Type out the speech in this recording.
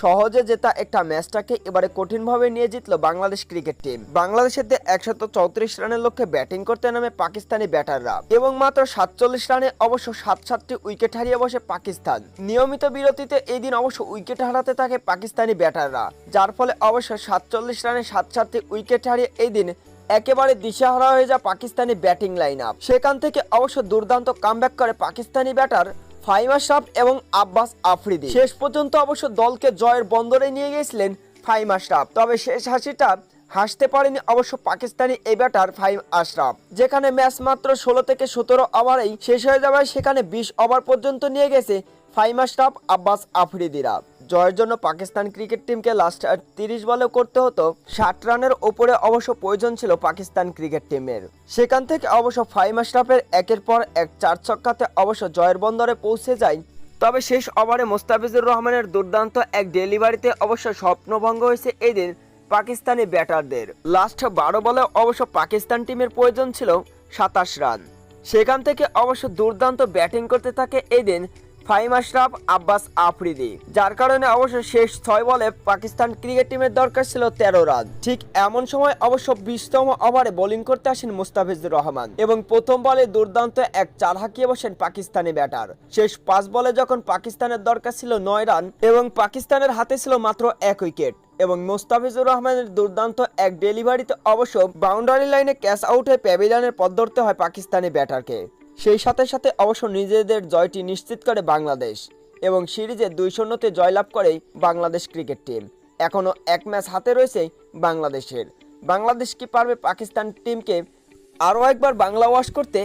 সহজে জেতা একটা ম্যাচটাকে এবারে কঠিনভাবে নিয়ে জিতলো বাংলাদেশ ক্রিকেট টিম। বাংলাদেশের একশত চৌত্রিশ রানের লক্ষ্যে ব্যাটিং করতে নামে পাকিস্তানি ব্যাটাররা। এবং মাত্র সাতচল্লিশ রানে অবশ্য সাত সাতটি উইকেট হারিয়ে বসে পাকিস্তান। নিয়মিত বিরতিতে এই দিন অবশ্য উইকেট হারাতে থাকে পাকিস্তানি ব্যাটাররা। যার ফলে অবশ্য সাতচল্লিশ রানে সাত সাতটি উইকেট হারিয়ে এই দিন একেবারে দিশাহারা হয়ে যায় পাকিস্তানি ব্যাটিং লাইন আপ সেখান থেকে অবশ্য দুর্দান্ত কামব্যাক করে পাকিস্তানি ব্যাটার ফাইম সাপ এবং আব্বাস আফ্রিদি। শেষ পর্যন্ত অবশ্য দলকে জয়ের বন্দরে নিয়ে গিয়েছিলেন ফাইমা আশরাফ তবে শেষ হাসিটা হাসতে পারেনি অবশ্য পাকিস্তানি এই ব্যাটার ফাইম আশরাফ। যেখানে ম্যাচ মাত্র ষোলো থেকে সতেরো ওভারেই শেষ হয়ে যাওয়ায় সেখানে বিশ ওভার পর্যন্ত নিয়ে গেছে ফাইম স্টাফ আব্বাস আফ্রিদিরা। জয়ের জন্য পাকিস্তান ক্রিকেট টিমকে লাস্ট তিরিশ বলে করতে হতো। ষাট রানের ওপরে অবশ্য প্রয়োজন ছিল পাকিস্তান ক্রিকেট টিমের। সেখান থেকে অবশ্য ফাইম স্টাফের একের পর এক চার ছক্কাতে অবশ্য জয়ের বন্দরে পৌঁছে যায়। তবে শেষ ওভারে মোস্তাফিজুর রহমানের দুর্দান্ত এক ডেলিভারিতে অবশ্য স্বপ্নভঙ্গ হয়েছে এদিন পাকিস্তানি ব্যাটারদের। লাস্ট বারো বলে অবশ্য পাকিস্তান টিমের প্রয়োজন ছিল সাতাশ রান। সেখান থেকে অবশ্য দুর্দান্ত ব্যাটিং করতে থাকে এই ফাইম আশরাফ, আব্বাস আফ্রিদি। যার কারণে অবশ্য শেষ ছয় বলে পাকিস্তান ক্রিকেট টিমের দরকার ছিল তেরো রান। ঠিক এমন সময় অবশ্য বিশতম ওভারে বোলিং করতে আসেন মুস্তাফিজুর রহমান এবং প্রথম বলে দুর্দান্ত এক চার হাঁকিয়ে বসেন পাকিস্তানি ব্যাটার। শেষ পাঁচ বলে যখন পাকিস্তানের দরকার ছিল নয় রান এবং পাকিস্তানের হাতে ছিল মাত্র এক উইকেট এবং মোস্তাফিজুর রহমানের দুর্দান্ত এক ডেলিভারিতে অবশ্য বাউন্ডারি লাইনে ক্যাচ আউট হয়ে প্যাভিলিয়নের পথ ধরতে হয় পাকিস্তানি ব্যাটারকে। সেই সাথে সাথে অবশ্য নিজেদের জয়টি নিশ্চিত করে বাংলাদেশ এবং সিরিজে দুই শূন্যতে জয়লাভ করে বাংলাদেশ ক্রিকেট টিম। এখনও এক ম্যাচ হাতে রয়েছে বাংলাদেশের। বাংলাদেশ কি পারবে পাকিস্তান টিমকে আরও একবার বাংলা ওয়াশ করতে